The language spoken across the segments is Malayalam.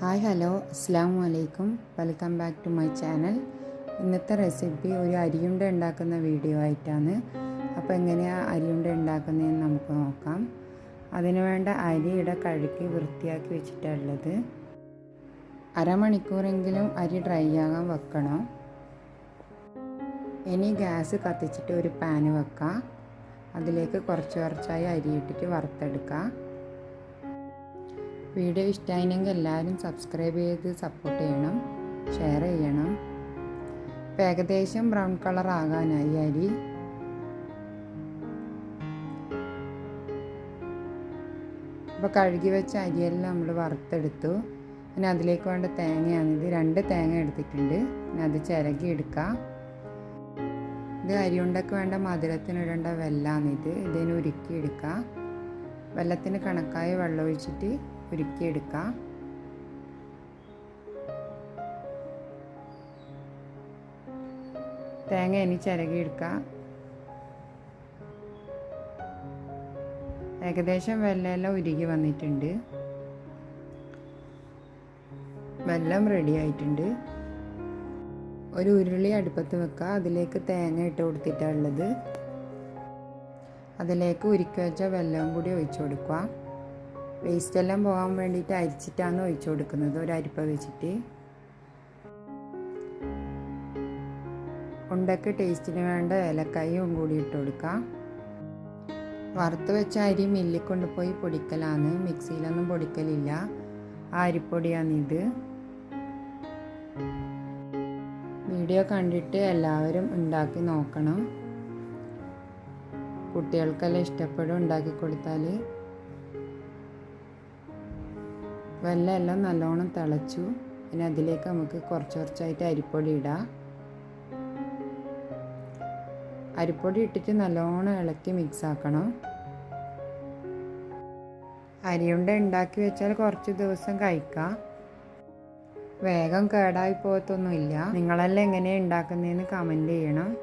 Hi hello. അസ്സാം വലൈക്കും welcome back to my channel. ഇന്നത്തെ റെസിപ്പി ഒരു അരിയുണ്ട ഉണ്ടാക്കുന്ന വീഡിയോ ആയിട്ടാണ്. അപ്പോൾ എങ്ങനെയാണ് അരിയുണ്ട ഉണ്ടാക്കുന്നതെന്ന് നമുക്ക് നോക്കാം. അതിനു വേണ്ട അരി ഇവിടെ കഴുകി വൃത്തിയാക്കി വെച്ചിട്ടുള്ളത്. അരമണിക്കൂറെങ്കിലും അരി ഡ്രൈ ആകാൻ വെക്കണം. ഇനി ഗ്യാസ് കത്തിച്ചിട്ട് ഒരു പാന് വെക്കാം. അതിലേക്ക് കുറച്ച് കുറച്ചായി അരി ഇട്ടിട്ട് വറുത്തെടുക്കുക വീഡിയോ ഇഷ്ടമായിരുന്നെങ്കിൽ എല്ലാവരും സബ്സ്ക്രൈബ് ചെയ്ത് സപ്പോർട്ട് ചെയ്യണം ഷെയർ ചെയ്യണം. ഇപ്പം ഏകദേശം ബ്രൗൺ കളർ ആകാനായി അരി. അപ്പോൾ കഴുകി വെച്ച അരിയെല്ലാം നമ്മൾ വറുത്തെടുത്തു. പിന്നെ അതിലേക്ക് വേണ്ട തേങ്ങയാണിത് രണ്ട് തേങ്ങ എടുത്തിട്ടുണ്ട്. പിന്നെ അത് ചിരകി എടുക്കാം. ഇത് അരിയുണ്ടക്ക് വേണ്ട മധുരത്തിനിടേണ്ട വെല്ലാണിത് ഇതിന് എടുക്കാം വെള്ളത്തിന് കണക്കായ വെള്ളം ഒഴിച്ചിട്ട് ഉരുക്കിയെടുക്കാം. തേങ്ങ ഇനി ചിരകിയെടുക്കാം. ഏകദേശം വെള്ളമെല്ലാം ഉരുകി വന്നിട്ടുണ്ട്. വെല്ലം റെഡി ആയിട്ടുണ്ട്. ഒരു ഉരുളി അടുപ്പത്ത് വെക്കുക അതിലേക്ക് തേങ്ങ ഇട്ട് കൊടുത്തിട്ടുള്ളത് അതിലേക്ക് ഉരുക്കി വെച്ച വെള്ളവും കൂടി ഒഴിച്ചു കൊടുക്കുക വേസ്റ്റ് എല്ലാം പോകാൻ വേണ്ടിയിട്ട് അരിച്ചിട്ടാണ് ഒഴിച്ചു കൊടുക്കുന്നത്. ഒരു അരിപ്പ വെച്ചിട്ട്. ഉണ്ടക്ക് ടേസ്റ്റിന് വേണ്ട ഏലക്കായും കൂടി ഇട്ട് കൊടുക്കാം. വറുത്ത് വെച്ച അരി മില്ലിൽ കൊണ്ടുപോയി പൊടിക്കലാണ്. മിക്സിയിലൊന്നും പൊടിക്കലില്ല. ആ അരിപ്പൊടിയാണിത്. വീഡിയോ കണ്ടിട്ട് എല്ലാവരും ഉണ്ടാക്കി നോക്കണം. കുട്ടികൾക്കെല്ലാം ഇഷ്ടപ്പെടും ഉണ്ടാക്കി കൊടുത്താൽ വെള്ളമെല്ലാം നല്ലോണം തിളച്ചു. പിന്നെ അതിലേക്ക് നമുക്ക് കുറച്ച് കുറച്ചായിട്ട് അരിപ്പൊടി ഇടാം. അരിപ്പൊടി ഇട്ടിട്ട് നല്ലോണം ഇളക്കി മിക്സ് ആക്കണം. അരിയുണ്ട ഉണ്ടാക്കി വെച്ചാൽ കുറച്ച് ദിവസം കഴിക്കാം. വേഗം കേടായി പോകത്തൊന്നുമില്ല. നിങ്ങളെല്ലാം എങ്ങനെയാണ് ഉണ്ടാക്കുന്നതെന്ന് കമന്റ് ചെയ്യണം.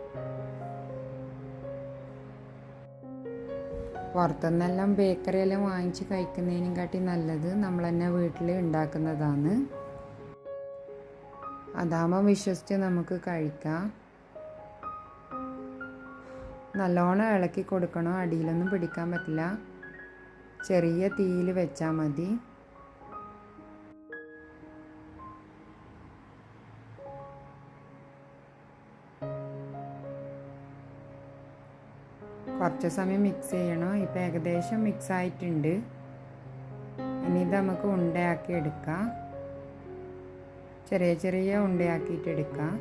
പുറത്തുനിന്നെല്ലാം ബേക്കറിയെല്ലാം വാങ്ങിച്ച് കഴിക്കുന്നതിനും കാട്ടി നല്ലത് നമ്മൾ തന്നെ വീട്ടിൽ ഉണ്ടാക്കുന്നതാണ്. അതാകുമ്പോൾ വിശ്വസിച്ച് നമുക്ക് കഴിക്കാം. നല്ലോണം ഇളക്കി കൊടുക്കണം? അടിയിലൊന്നും പിടിക്കാൻ പറ്റില്ല. ചെറിയ തീയിൽ വെച്ചാൽ മതി. കുറച്ച് സമയം മിക്സ് ചെയ്യണം. ഇപ്പം ഏകദേശം മിക്സ് ആയിട്ടുണ്ട്. ഇനി ഇത് നമുക്ക് ഉണ്ടയാക്കി എടുക്കാം. ചെറിയ ചെറിയ ഉണ്ടയാക്കിയിട്ട് എടുക്കാം.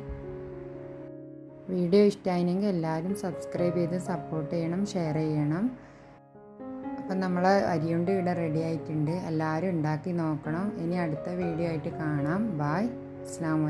വീഡിയോ ഇഷ്ടമായിരുന്നെങ്കിൽ എല്ലാവരും സബ്സ്ക്രൈബ് ചെയ്ത് സപ്പോർട്ട് ചെയ്യണം ഷെയർ ചെയ്യണം. അപ്പം നമ്മൾ അരിയുണ്ട് ഇവിടെ റെഡി ആയിട്ടുണ്ട്. എല്ലാവരും ഉണ്ടാക്കി നോക്കണം. ഇനി അടുത്ത വീഡിയോ ആയിട്ട് കാണാം. ബായ് അസ്സാം